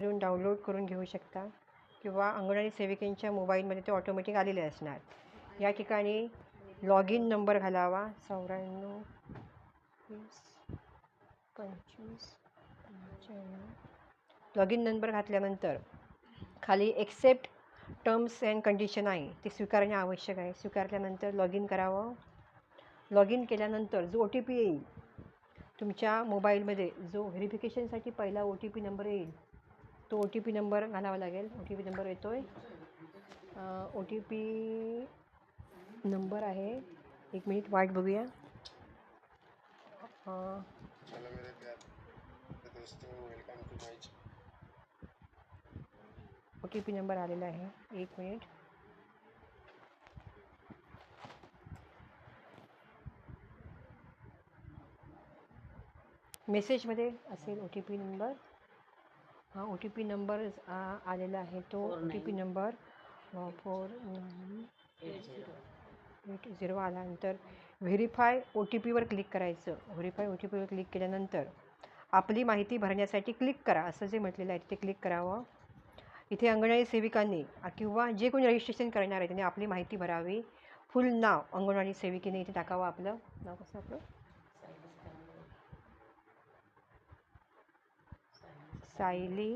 वरून डाउनलोड करून घेऊ शकता किंवा अंगणवाडी सेविकेंच्या मोबाईलमध्ये ते ऑटोमॅटिक आलेले असणार. या ठिकाणी लॉग इन नंबर घालावा. चौऱ्याण्णव वीस पंचवीस पंच्याण्णव. लॉग इन नंबर घातल्यानंतर खाली एक्सेप्ट टर्म्स अँड कंडिशन आहे. ते स्वीकारणे आवश्यक आहे. स्वीकारल्यानंतर लॉग इन करावं. लॉग इन केल्यानंतर जो ओ टी पी येईल तुमच्या मोबाईलमध्ये जो व्हेरिफिकेशनसाठी पहिला ओ टी पी नंबर येईल तो ओ टी पी नंबर घालावा लागेल. ओ टी पी नंबर येतो आहे ओ टी पी नंबर आहे. एक मिनिट वाट बघूया. ओ टी पी नंबर आलेला आहे. एक मिनिट. मेसेजमध्ये असेल O T P number. O T P number आलेला आहे. तो O T P number four nine eight zero. आल्यानंतर व्हेरीफाय ओ टी पीवर क्लिक करायचं. व्हेरीफाय ओ टी पीवर क्लिक केल्यानंतर आपली माहिती भरण्यासाठी क्लिक करा. असं जे म्हटलेलं आहे तिथे क्लिक करावं. इथे अंगणवाडी सेविकांनी किंवा जे कोणी रजिस्ट्रेशन करणार आहे त्यांनी आपली माहिती भरावी. फुल नाव अंगणवाडी सेविकेने इथे टाकावं आपलं. नाव कसं आपलं? Sayali.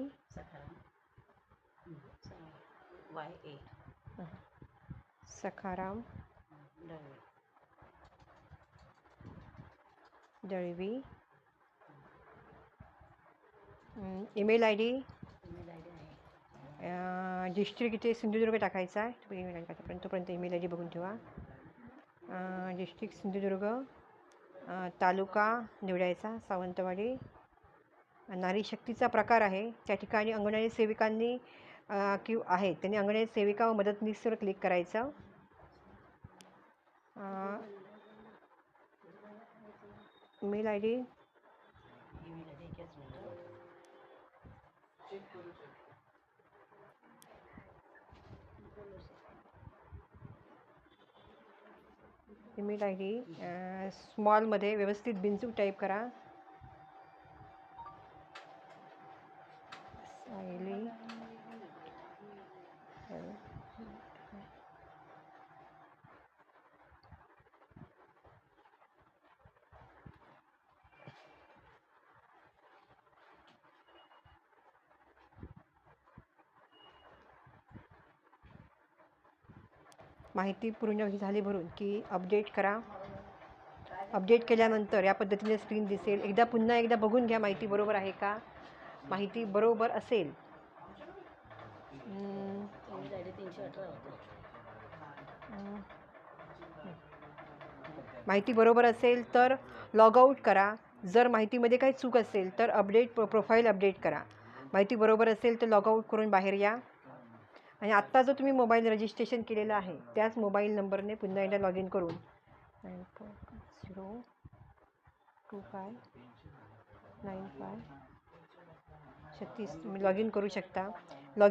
Y A Sakharam. Dalvi. Email ID D. District इथे सिंधुदुर्ग टाकायचा आहे. तुम्ही ईमेल आय डी टाकापर्यंत तोपर्यंत ईमेल आय डी बघून ठेवा. डिस्ट्रिक्ट सिंधुदुर्ग तालुका निवडायचा सावंतवाडी. नारी शक्तीचा प्रकार आहे. त्या ठिकाणी अंगणवाडी सेविकांनी कि आहे. त्यांनी अंगणवाडी सेविका व मदतनीसवर क्लिक करायचं. Mail I D email I D email I D स्मॉलमध्ये व्यवस्थित बिंचूक टाईप करा. आयली माहिती पूर्ण झाली भरून की अपडेट करा. अपडेट केल्यानंतर या पद्धतीने स्क्रीन दिसेल. एकदा पुन्हा एकदा बघून घ्या माहिती बरोबर आहे का? माहिती बरोबर असेल. माहिती बरोबर असेल तर लॉग आऊट करा. जर माहितीमध्ये काही चूक असेल तर अपडेट प्रो प्रोफाईल अपडेट करा. माहिती बरोबर असेल तर लॉग आऊट करून बाहेर या. आणि आत्ता जो तुम्ही मोबाईल रजिस्ट्रेशन केलेला आहे त्याच मोबाईल नंबरने पुन्हा एकदा लॉग इन करून. Nine four zero two five nine five छत्तीस तुम्ही लॉग इन करू शकता. लॉग